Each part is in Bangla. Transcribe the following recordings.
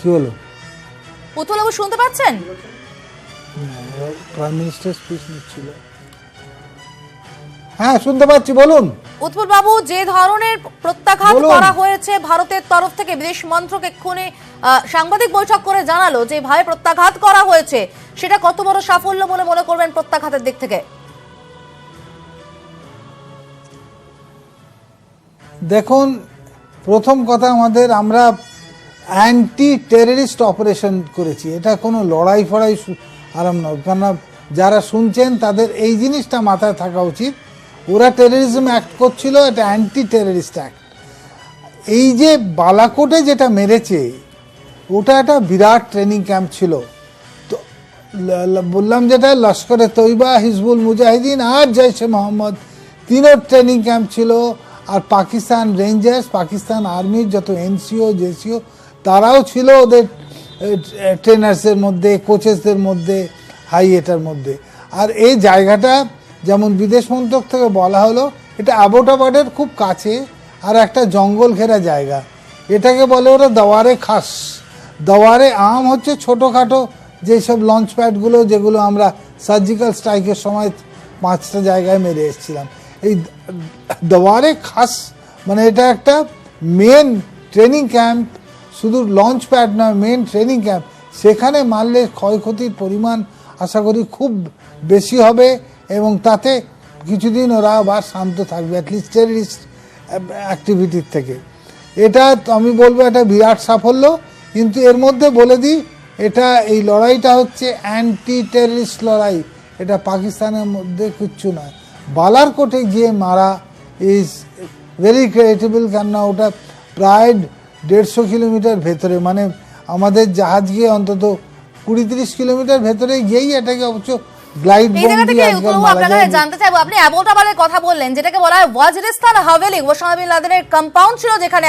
কি হলো? উৎপলবাবু শুনতে পাচ্ছেন? প্রাইম মিনিস্টার স্পিচ নিচ্ছিল। হ্যাঁ শুনতে পাচ্ছি বলুন। উৎপল বাবু যে ধরনের প্রত্যাঘাত করা হয়েছে ভারতের তরফ থেকে বিদেশ মন্ত্রক এক্ষুনি সাংবাদিক বৈঠক করে জানালো যে ভাবে প্রত্যাঘাত করা হয়েছে সেটা কত বড় সাফল্য বলে মনে করবেন প্রত্যাঘাতের দিক থেকে? দেখুন প্রথম কথা আমাদের আমরা অ্যান্টি টেররিস্ট অপারেশন করেছি। এটা কোনো লড়াই ফড়াই আরাম নয়। কেননা যারা শুনছেন, তাদের এই জিনিসটা মাথায় থাকা উচিত। ওরা টেররিজম অ্যাক্ট করছিল, এটা অ্যান্টি টেররিস্ট অ্যাক্ট এই যে বালাকোটে যেটা মেরেছে, ওটা একটা বিরাট ট্রেনিং ক্যাম্প ছিল। তো বললাম যেটা লস্করে তৈবা, হিজবুল মুজাহিদিন আর জৈশে মোহাম্মদ তিনোর ট্রেনিং ক্যাম্প ছিল। আর পাকিস্তান রেঞ্জার্স পাকিস্তান আর্মির যত এনসিও জেসিও তারাও ছিল ওদের ট্রেনার্সের মধ্যে কোচেসদের মধ্যে হাই এটার মধ্যে। আর এই জায়গাটা যেমন বিদেশ মন্ত্রক থেকে বলা হলো, এটা আবোটাবাদের খুব কাছে আর একটা জঙ্গল ঘেরা জায়গা। এটাকে বলে ওরা দাওয়ারে খাস। দাওয়ারে আম হচ্ছে ছোটোখাটো যেসব লঞ্চ প্যাডগুলো যেগুলো আমরা সার্জিক্যাল স্ট্রাইকের সময় পাঁচটা জায়গায় মেরে এসেছিলাম। এই দাওয়ারে খাস মানে এটা একটা মেন ট্রেনিং ক্যাম্প শুধু লঞ্চ প্যাড নয় মেন ট্রেনিং ক্যাম্প সেখানে মারলে ক্ষয়ক্ষতির পরিমাণ আশা করি খুব বেশি হবে এবং তাতে কিছুদিন ওরা আবার শান্ত থাকবে অ্যাটলিস্ট টেরিস্ট অ্যাক্টিভিটির থেকে। এটা আমি বলব এটা বিরাট সাফল্য, কিন্তু এর মধ্যে বলে দিই, এটা এই লড়াইটা হচ্ছে অ্যান্টি টেরিস্ট লড়াই। এটা পাকিস্তানের মধ্যে কিচ্ছু নয়। বালারকোটে গিয়ে মারা ইজ ভেরি ক্রেডিটেবল কেননা ওটা প্রায় দেড়শো কিলোমিটার ভেতরে মানে আমাদের জাহাজ গিয়ে অন্তত কুড়ি তিরিশ কিলোমিটার ভেতরে গিয়েই এটাকে অবশ্য গ্লাইড জানতে চাইব আপনি কথা বললেন যেটাকে বলা হয় ওয়াজিরিস্তান হাভেলি ওসামা বিন লাদেনের কম্পাউন্ড ছিল যেখানে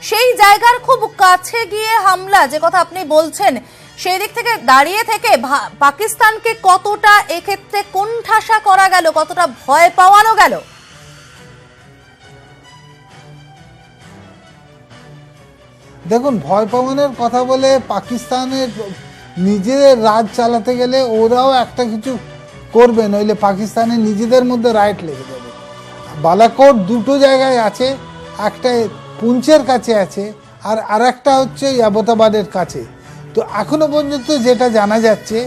সেই জায়গার খুব কাছে গিয়ে হামলা যে কথা আপনি বলছেন সেই দিক থেকে দাঁড়িয়ে থেকে পাকিস্তানকে কতটা এক্ষেত্রে কোণঠাসা করা গেল কতটা ভয় পাওয়ানো গেল? দেখুন, ভয় পাওয়ানোর কথা বলে পাকিস্তানের নিজেদের রাজ চালাতে গেলে ওরাও একটা কিছু করবে, নইলে পাকিস্তানের নিজেদের মধ্যে রাইট লেগে যাবে। বালাকোট দুটো জায়গায় আছে, একটা পুঞ্চের কাছে আছে, আর আরেকটা হচ্ছে অ্যাবোটাবাদের কাছে। তো এখনও পর্যন্ত যেটা জানা যাচ্ছে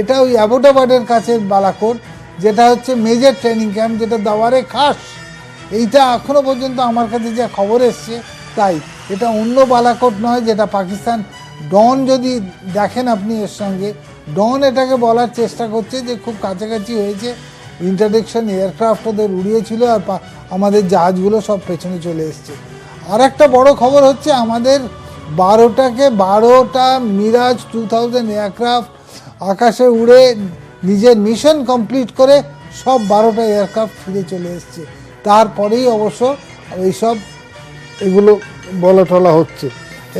এটা ওই অ্যাবোটাবাদের কাছে বালাকোট, যেটা হচ্ছে মেজর ট্রেনিং ক্যাম্প যেটা দাওয়ারে খাস। এইটা এখনও পর্যন্ত আমার কাছে যা খবর এসছে, তাই। এটা অন্য বালাকোট নয়, যেটা পাকিস্তান ডন যদি দেখেন আপনি এর সঙ্গে, ডন এটাকে বলার চেষ্টা করছে যে খুব কাছাকাছি হয়েছে ইন্টারডেকশন এয়ারক্রাফট ওদের উড়িয়েছিল আর আমাদের জাহাজগুলো সব পেছনে চলে এসছে। আর একটা বড় খবর হচ্ছে আমাদের বারোটাকে বারোটা মিরাজ টু থাউজেন্ড এয়ারক্রাফট আকাশে উড়ে নিজের মিশন কমপ্লিট করে সব বারোটা এয়ারক্রাফট ফিরে চলে এসছে। তারপরেই অবশ্য এইসব এগুলো বলা টলা হচ্ছে।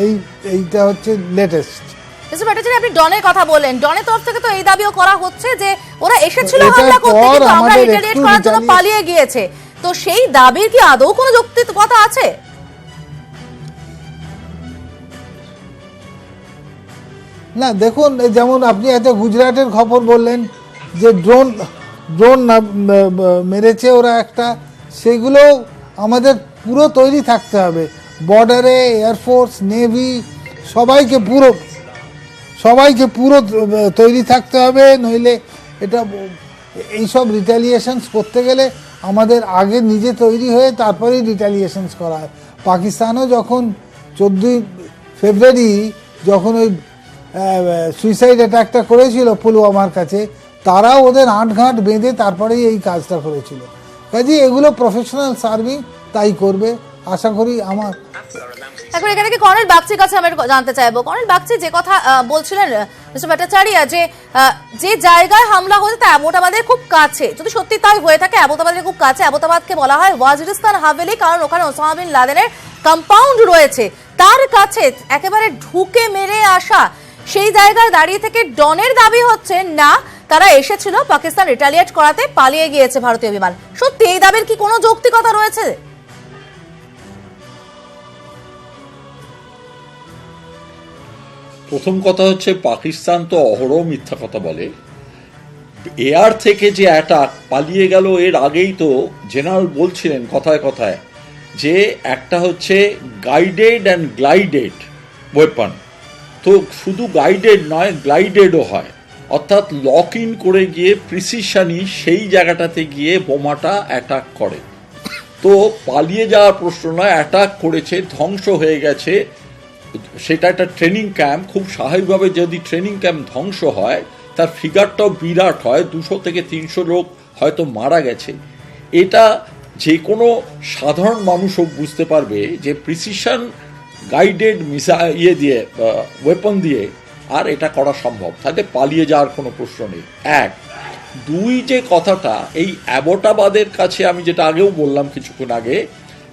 এই এইটা হচ্ছে লেটেস্ট মিস্টার ভট্টাচার্য আপনি ডনের কথা বললেন ডনের তরফ থেকে তো এই দাবিও করা হচ্ছে যে ওরা এসেছিল হামলা করতে কিন্তু আমরা রিটালিয়েট করার জন্য পালিয়ে গিয়েছে। তো সেই দাবির কি আদৌ কোনো যৌক্তিকতা আছে? না দেখুন যেমন আপনি একটা গুজরাটের খবর বললেন যে ড্রোন ড্রোন মেরেছে ওরা একটা সেগুলো আমাদের পুরো তৈরি থাকতে হবে। বর্ডারে এয়ারফোর্স নেভি সবাইকে পুরো সবাইকে পুরো তৈরি থাকতে হবে, নইলে এটা, এইসব রিটালিয়েশনস করতে গেলে আমাদের আগে নিজে তৈরি হয়ে তারপরেই রিটালিয়েশনস করা হয়। পাকিস্তানও যখন চোদ্দোই ফেব্রুয়ারি যখন ওই সুইসাইড অ্যাটাকটা করেছিল পুলওয়ামার কাছে, তারাও ওদের আঁটঘাট বেঁধে তারপরেই এই কাজটা করেছিল। কাজে এগুলো প্রফেশনাল সার্ভিং তাই করবে। আশা করি আমার এখন এখানে কি কর্নেল বাগচির কাছে আমরা জানতে চাইব। কর্নেল বাগচি যে কথা বলছিলেন মিস্টার ভট্টাচার্য, যে যে জায়গায় হামলা হয়েছে তা আবোটাবাদের খুব কাছে। যদি সত্যি তাই হয়ে থাকে আবোটাবাদের খুব কাছে। আবোটাবাদকে বলা হয় ওয়াজিরিস্তান হাভেলি, কারণ ওখানে ওসামা বিন লাদেনের কম্পাউন্ড রয়েছে। তার কাছে একেবারে ঢুকে মেরে আসা সেই জায়গায় দাঁড়িয়ে থেকে ডনের দাবি হচ্ছে, না, তারা এসেছিল পাকিস্তান রিটালিয়েট করাতে, পালিয়ে গিয়েছে ভারতীয় বিমান। সত্যি এই দাবির কি কোনো যৌক্তিকতা রয়েছে? প্রথম কথা হচ্ছে, পাকিস্তান তো অহরহ মিথ্যা কথা বলে। এয়ার থেকে যে অ্যাটাক পালিয়ে গেল, এর আগেই তো জেনারেল বলছিলেন কথায় কথায় যে একটা হচ্ছে গাইডেড অ্যান্ড গ্লাইডেড ওয়েপন তো শুধু গাইডেড নয় গ্লাইডেডও হয়। অর্থাৎ লক ইন করে গিয়ে প্রিসিশনই সেই জায়গাটাতে গিয়ে বোমাটা অ্যাটাক করে। তো পালিয়ে যাওয়ার প্রশ্ন নয় অ্যাটাক করেছে, ধ্বংস হয়ে গেছে। সেটা একটা ট্রেনিং ক্যাম্প খুব স্বাভাবিকভাবে যদি ট্রেনিং ক্যাম্প ধ্বংস হয়, তার ফিগারটাও বিরাট হয়, দুশো থেকে তিনশো লোক হয়তো মারা গেছে। এটা যে কোনো সাধারণ মানুষও বুঝতে পারবে যে প্রিসিশন গাইডেড মিসা ইয়ে দিয়ে ওয়েপন দিয়ে আর এটা করা সম্ভব। তাতে পালিয়ে যাওয়ার কোনো প্রশ্ন নেই। এক, দুই যে কথাটা, এই অ্যাবোটাবাদের কাছে আমি যেটা আগেও বললাম কিছুক্ষণ আগে,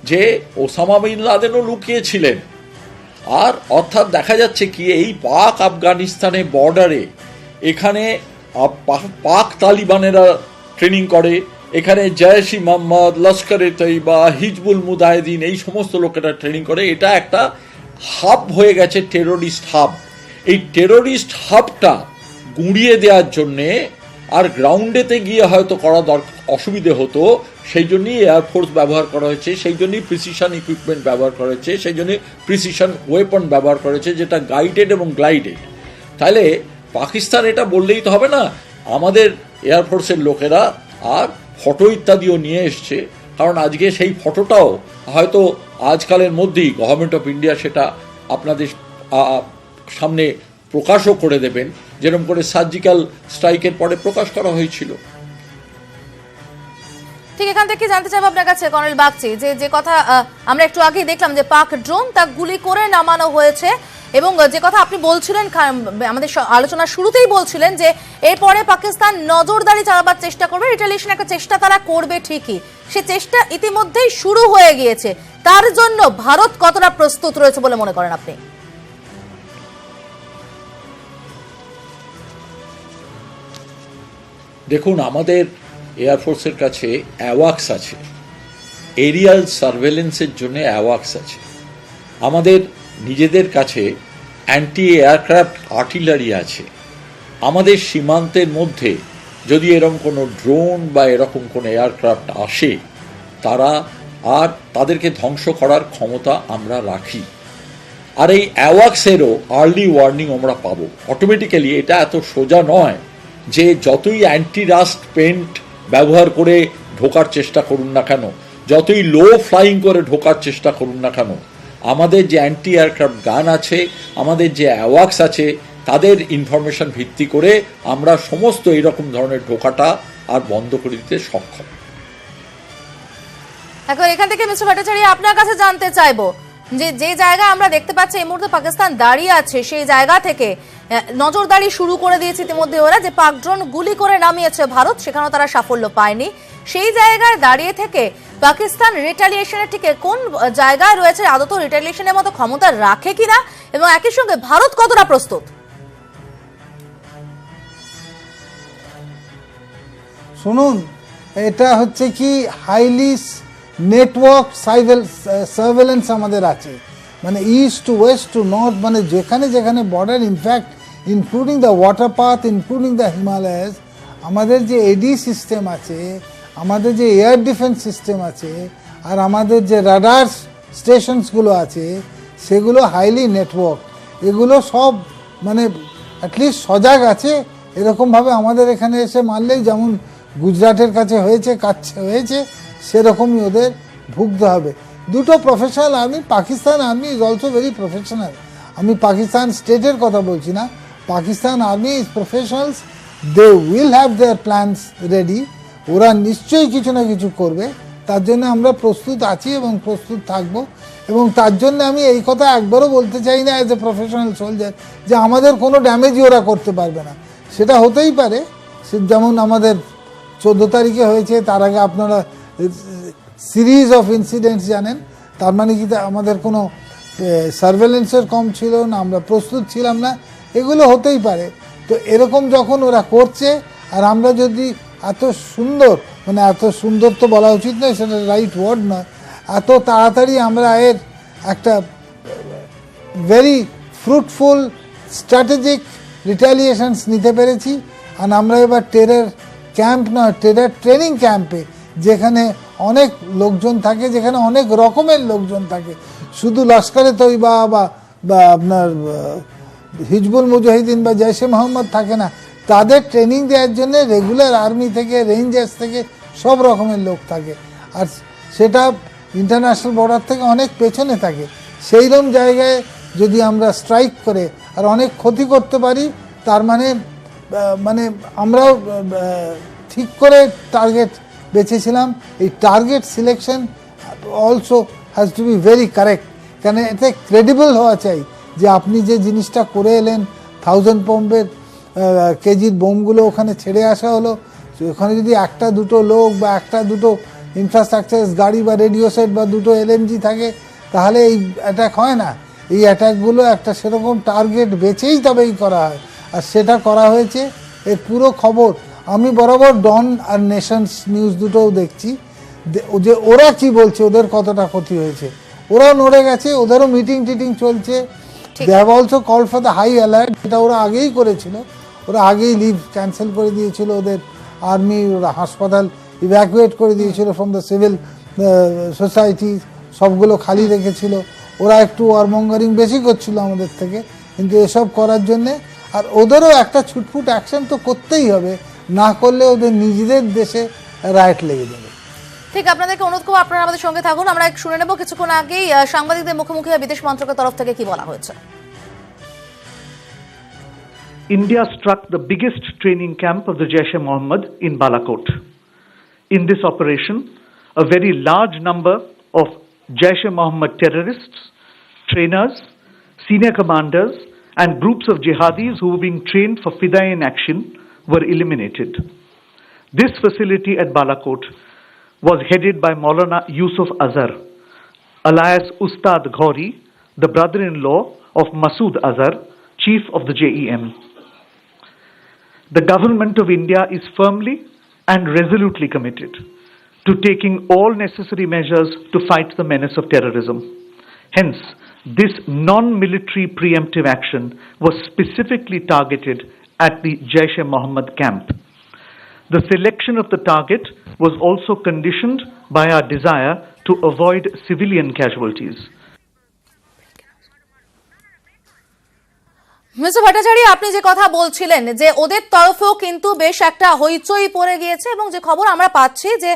যে ওসামা বিন লাদেনও লুকিয়েছিলেন। আর অর্থাৎ দেখা যাচ্ছে কি, এই পাক আফগানিস্তানে বর্ডারে এখানে পাক তালিবানেরা ট্রেনিং করে। এখানে জয়সি মোহাম্মদ লস্করে তৈবা হিজবুল মুজাহিদিন এই সমস্ত লোকেরা ট্রেনিং করে। এটা একটা হাব হয়ে গেছে টেরোরিস্ট হাব এই টেরোরিস্ট হাবটা গুঁড়িয়ে দেওয়ার জন্যে আর গ্রাউন্ডেতে গিয়ে হয়তো করা দরকার অসুবিধে হতো, সেই জন্যই এয়ারফোর্স ব্যবহার করা হয়েছে, সেই জন্যই প্রিসিশন ইকুইপমেন্ট ব্যবহার করা হয়েছে, সেই জন্যই প্রিসিশন ওয়েপন ব্যবহার করা হয়েছে, যেটা গাইডেড এবং গ্লাইডেড তাহলে পাকিস্তান এটা বললেই তো হবে না, আমাদের এয়ারফোর্সের লোকেরা আর ফটো ইত্যাদিও নিয়ে এসছে, কারণ আজকে সেই ফটোটাও হয়তো আজকালের মধ্যেই গভর্নমেন্ট অফ ইন্ডিয়া সেটা আপনাদের সামনে প্রকাশও করে দেবেন, যেরকম করে সার্জিক্যাল স্ট্রাইকের পরে প্রকাশ করা হয়েছিল। ঠিক এখান থেকে জানতে চাইব আপনার কাছে, কর্নেল বাগচি, যে যে কথা আমরা একটু আগেই দেখলাম যে পাক ড্রোন তা গুলি করে নামানো হয়েছে এবং যে কথা আপনি বলছিলেন আমাদের আলোচনার শুরুতেই বলছিলেন যে এরপরে পাকিস্তান নজরদারি চালাবার চেষ্টা করবে রিটালিয়েশন একটা চেষ্টা তারা করবে ঠিকই। সে চেষ্টা ইতিমধ্যেই শুরু হয়ে গিয়েছে। তার জন্য ভারত কতটা প্রস্তুত রয়েছে বলে মনে করেন আপনি? দেখুন, আমাদের এয়ারফোর্সের কাছে অ্যাওয়াক্স আছে। এরিয়াল সার্ভেলেন্সের জন্য অ্যাওয়াক্স আছে। আমাদের নিজেদের কাছে অ্যান্টি এয়ারক্রাফট আর্টিলারি আছে। আমাদের সীমান্তের মধ্যে যদি এরকম কোনো ড্রোন বা এরকম কোনো এয়ারক্রাফট আসে, তারা আর তাদেরকে ধ্বংস করার ক্ষমতা আমরা রাখি। আর এই অ্যাওয়াক্সেরও আর্লি ওয়ার্নিং আমরা পাবো। অটোমেটিক্যালি এটা এত সোজা নয় যে যতই অ্যান্টি রাস্ট পেন্ট ব্যবহার করে ঢোকার চেষ্টা করুন না কেন? যতই লো ফ্লাইং করে ঢোকার চেষ্টা করুন না কেন, আমাদের যে অ্যান্টি এয়ারক্রাফট গান আছে, আমাদের যে অ্যাওয়াক্স আছে, তাদের ইনফরমেশন ভিত্তি করে আমরা সমস্ত এইরকম ধরনের ঢোকাটা আর বন্ধ করে দিতে সক্ষম। এখন এখান থেকে মিস্টার ভট্টাচার্য, আপনার কাছে জানতে চাইব যে যে জায়গায় আমরা দেখতে পাচ্ছি এই মুহূর্তে পাকিস্তান দাঁড়িয়ে আছে, সেই জায়গা থেকে নজরদারি শুরু করে দিয়েছে ইতিমধ্যে ওরা যে পাক ড্রোন গুলি করে নামিয়েছে ভারত, সেখানেও তারা সাফল্য পায়নি। সেই জায়গায় দাঁড়িয়ে থেকে পাকিস্তান রিটালিয়েশনের ঠিক কোন জায়গায় রয়েছে? আদত রিটালিয়েশনের মতো ক্ষমতা রাখে কিনা? এবং একই সঙ্গে ভারত কতটা প্রস্তুত? শুনুন, এটা হচ্ছে কি হাইলি নেটওয়ার্ক সাইভেল সার্ভেলেন্স আমাদের আছে। মানে east to west to north মানে যেখানে যেখানে border in fact including the water path including the Himalayas আমাদের যে এডি সিস্টেম আছে, আমাদের যে এয়ার ডিফেন্স সিস্টেম আছে, আর আমাদের যে রাডার স্টেশনসগুলো আছে, সেগুলো হাইলি নেটওয়ার্ক এগুলো সব মানে অ্যাটলিস্ট সজাগ আছে, এরকমভাবে আমাদের এখানে এসে মারলেই যেমন গুজরাটের কাছে হয়েছে কাছে হয়েছে, সেরকমই ওদের ভুগতে হবে। দুটো professional army Pakistan army is also very professional আমি পাকিস্তান স্টেটের কথা বলছি না Pakistan army is professionals they will have their plans ready ওরা নিশ্চয়ই কিছু না কিছু করবে। তার জন্য আমরা প্রস্তুত আছি এবং প্রস্তুত থাকব। এবং তার জন্য আমি এই কথা একবারও বলতে চাই না অ্যাজ এ প্রফেশনাল সোলজার যে আমাদের কোনো ড্যামেজই ওরা করতে পারবে না। সেটা হতেই পারে। সে যেমন আমাদের চোদ্দ তারিখে হয়েছে, তার আগে আপনারা সিরিজ অফ ইনসিডেন্টস জানেন। তার মানে কি, আমাদের কোনো সার্ভেলেন্সের কম ছিল না, আমরা প্রস্তুত ছিলাম না। এগুলো হতেই পারে। তো এরকম যখন ওরা করছে, আর আমরা যদি এত সুন্দর মানে এত সুন্দর তো বলা উচিত নয়, সেটা রাইট ওয়ার্ড নয়, এত তাড়াতাড়ি আমরা এর একটা ভেরি ফ্রুটফুল স্ট্র্যাটেজিক রিটালিয়েশনস নিতে পেরেছি। আর আমরা এবার টেরের ক্যাম্প নয় টেরের ট্রেনিং ক্যাম্পে যেখানে অনেক লোকজন থাকে, যেখানে অনেক রকমের লোকজন থাকে। শুধু লস্করে তৈবা বা আপনার হিজবুল মুজাহিদিন বা জৈশে মোহাম্মদ থাকে না। তাদের ট্রেনিং দেওয়ার জন্য রেগুলার আর্মি থেকে রেঞ্জার্স থেকে সব রকমের লোক থাকে। আর সেটা ইন্টারন্যাশনাল বর্ডার থেকে অনেক পেছনে থাকে। সেইরকম জায়গায় যদি আমরা স্ট্রাইক করে আর অনেক ক্ষতি করতে পারি, তার মানে মানে আমরাও ঠিক করে টার্গেট বেছেছিলাম। এই target selection also has to be very correct কেন? এতে ক্রেডিবল হওয়া চাই। যে আপনি যে জিনিসটা করে এলেন থাউজেন্ড পম্পের কেজির বোমগুলো ওখানে ছেড়ে আসা হলো, ওখানে যদি একটা দুটো লোক বা একটা দুটো ইনফ্রাস্ট্রাকচার গাড়ি বা রেডিও সেট বা দুটো এলএমজি থাকে, তাহলে এই অ্যাটাক হয় না। এই অ্যাটাকগুলো একটা সেরকম টার্গেট বেছেই তবেই করা হয়। আর সেটা করা হয়েছে, এর পুরো খবর আমি বরাবর ডন আর নেশনস নিউজ দুটোও দেখছি। যে ওরা কি বলছে, ওদের কতটা ক্ষতি হয়েছে? ওরাও নড়ে গেছে, ওদেরও মিটিং টিটিং চলছে। They have also call for the high alert যেটা ওরা আগেই করেছিল। ওরা আগেই লিভ ক্যান্সেল করে দিয়েছিল ওদের আর্মি ওরা হাসপাতাল ইভ্যাকুয়েট করে দিয়েছিল ফ্রম দ্য সিভিল সোসাইটি সবগুলো খালি রেখেছিল। ওরা একটু ওয়ারমঙ্গারিং বেশি করছিল আমাদের থেকে, কিন্তু এসব করার জন্যে। আর ওদেরও একটা ছুটফুট অ্যাকশন তো করতেই হবে, না করলে ওদের নিজেদের দেশে রাইট লেগে যাবে। ঠিক আপনাদেরকে অনুরোধ করব আপনারা আমাদের সঙ্গে থাকুন আমরা শুনে নেব কিছুক্ষণ আগেই সাংবাদিকদের মুখোমুখি বিদেশ মন্ত্রকের তরফ থেকে কি বলা হয়েছে India struck the biggest training camp of the Jaish e Mohammed in Balakot. In this operation, a very large number of Jaish e Mohammed terrorists, trainers, senior commanders, and groups of jihadis who were being trained for Fidain action were eliminated. This facility at Balakot was headed by Maulana Yusuf Azhar, alias Ustad Ghori, the brother in law of Masood Azhar, chief of the JEM. The government of India is firmly and resolutely committed to taking all necessary measures to fight the menace of terrorism. Hence, this non military preemptive action was specifically targeted at the Jaish e Mohammed camp. The selection of the target was also conditioned by our desire to avoid civilian casualties. Mister Bhattacharya, আপনি যে কথা বলছিলেন যে ওদের তরফেও কিন্তু বেশ একটা হইচই পড়ে গিয়েছে এবং যে খবর আমরা পাচ্ছি যে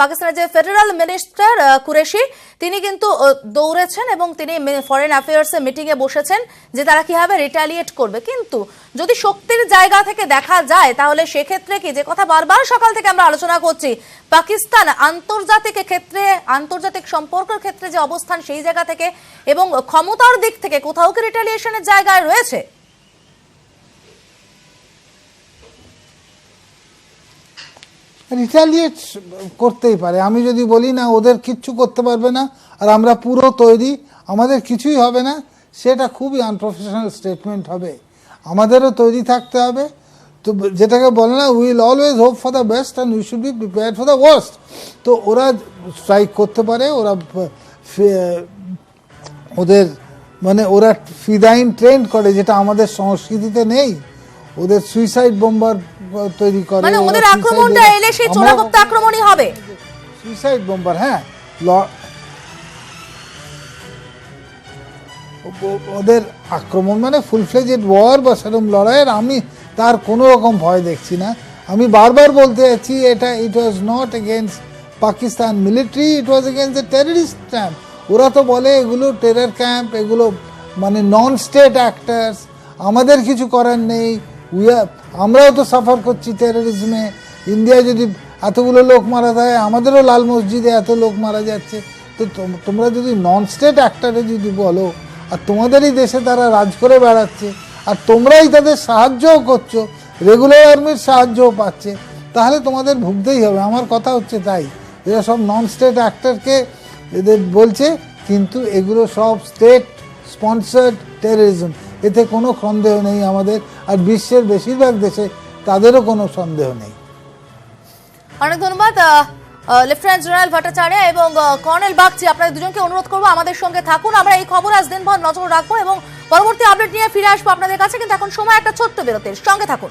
পাকিস্তানের যে ফেডারেল মিনিস্টার কুরেশি, তিনি কিন্তু দৌড়েছেন এবং তিনি ফরেন অ্যাফেয়ার্স মিটিং এ বসেছেন যে তারা কীভাবে রিটালিয়েট করবে। কিন্তু যদি শক্তির জায়গা থেকে দেখা যায়, তাহলে সেক্ষেত্রে কি, যে কথা বারবার সকাল থেকে আমরা আলোচনা করছি, পাকিস্তান আন্তর্জাতিক ক্ষেত্রে, আন্তর্জাতিক সম্পর্কের ক্ষেত্রে যে অবস্থান সেই জায়গা থেকে এবং ক্ষমতার দিক থেকে কোথাও কি রিটালিয়েশনের জায়গায় রয়েছে? রিটালিয়েট করতেই পারে। আমি যদি বলি না, ওদের কিচ্ছু করতে পারবে না, আর আমরা পুরো তৈরি, আমাদের কিছুই হবে না, সেটা খুবই আনপ্রফেশনাল স্টেটমেন্ট হবে। আমাদেরও তৈরি থাকতে হবে। তো যেটাকে বলে না will always hope for the best and we should be prepare for the worst তো ওরা স্ট্রাইক করতে পারে, ওরা ওদের মানে ওরা ফিদাইন ট্রেন্ড করে, যেটা আমাদের সংস্কৃতিতে নেই। ওদের সুইসাইড বোম্বার তৈরি করে মানে ওদের আক্রমণটা এলে সেই চোরাগুপ্ত আক্রমণই হবে। সুইসাইড বোম্বার হ্যাঁ ওদের আক্রমণ মানে ফুল ফ্লেজেড ওয়ার বা সেরকম লড়াইয়ের আমি তার কোনো রকম ভয় দেখছি না। আমি বারবার বলতে যাচ্ছি এটা it was not against Pakistan military it was against the terrorist camp ওরা তো বলে এগুলো টেরার ক্যাম্প এগুলো মানে নন স্টেট অ্যাক্টার্স আমাদের কিছু করার নেই। উই আমরাও তো সাফার করছি টেররিজমে ইন্ডিয়ায় যদি এতগুলো লোক মারা যায়, আমাদেরও লাল মসজিদে এত লোক মারা যাচ্ছে। তো তোম- তোমরা যদি নন স্টেট অ্যাক্টারে যদি বলো, আর তোমাদেরই দেশে তারা রাজ করে বেড়াচ্ছে, আর তোমরাই তাদের সাহায্যও করছ রেগুলার আর্মির সাহায্যও পাচ্ছে, তাহলে তোমাদের ভুগতেই হবে। আমার কথা হচ্ছে তাই এরা সব নন স্টেট অ্যাক্টরকে এদের বলছে, কিন্তু এগুলো সব স্টেট স্পন্সার্ড টেররিজম এতে কোনো সন্দেহ নেই আমাদের, আর বিশ্বের বেশিরভাগ দেশে তাদেরও কোনো সন্দেহ নেই। অনেক ধন্যবাদ লেফটেন্যান্ট জেনারেল ভট্টাচার্য এবং কর্নেল বাগচি, আপনাদের দুজনকে অনুরোধ করব আমাদের সঙ্গে থাকুন। আমরা এই খবর আজ দিনভর নজর রাখব এবং পরবর্তী আপডেট নিয়ে ফিরে আসব আপনাদের কাছে, কিন্তু এখন সময় একটা ছোট্ট বিরতির। সঙ্গে থাকুন।